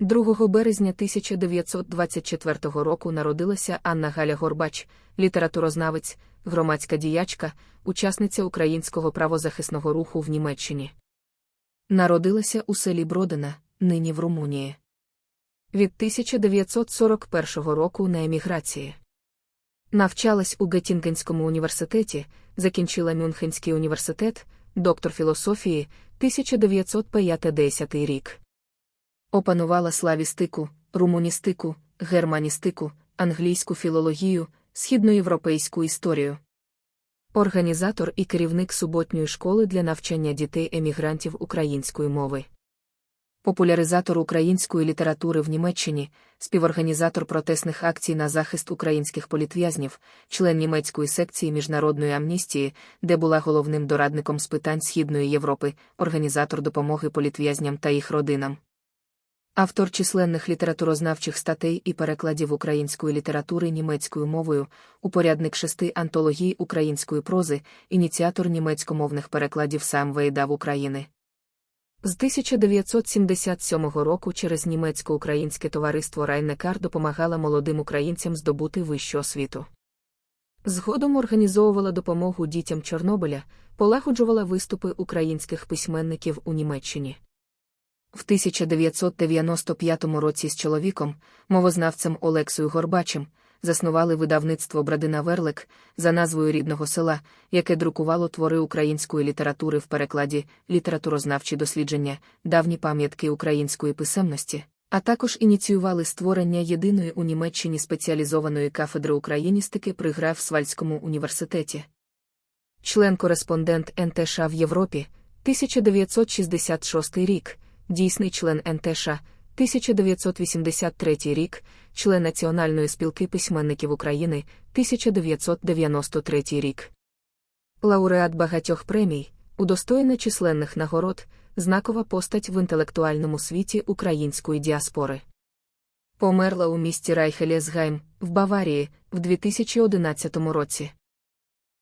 2 березня 1924 року народилася Анна Галя Горбач, літературознавець, громадська діячка, учасниця українського правозахисного руху в Німеччині. Народилася у селі Бродина, нині в Румунії. Від 1941 року на еміграції. Навчалась у Геттінгенському університеті, закінчила Мюнхенський університет, доктор філософії, 1950 рік. Опанувала славістику, румуністику, германістику, англійську філологію, східноєвропейську історію. Організатор і керівник суботньої школи для навчання дітей-емігрантів української мови. Популяризатор української літератури в Німеччині, співорганізатор протестних акцій на захист українських політв'язнів, член німецької секції міжнародної амністії, де була головним дорадником з питань Східної Європи, організатор допомоги політв'язням та їх родинам. Автор численних літературознавчих статей і перекладів української літератури німецькою мовою, упорядник шести антологій української прози, ініціатор німецькомовних перекладів сам Вейдав України. З 1977 року через німецько-українське товариство Райнекар допомагала молодим українцям здобути вищу освіту. Згодом організовувала допомогу дітям Чорнобиля, полагоджувала виступи українських письменників у Німеччині. В 1995 році з чоловіком, мовознавцем Олексою Горбачем, заснували видавництво Брадина Верлик за назвою рідного села, яке друкувало твори української літератури в перекладі літературознавчі дослідження, давні пам'ятки української писемності, а також ініціювали створення єдиної у Німеччині спеціалізованої кафедри україністики при Графсвальдському університеті. Член-кореспондент НТШ в Європі, 1966 рік, дійсний член НТШ, 1983 рік, член Національної спілки письменників України, 1993 рік. Лауреат багатьох премій, удостоєна численних нагород, знакова постать в інтелектуальному світі української діаспори. Померла у місті Райхелєсгайм в Баварії в 2011 році.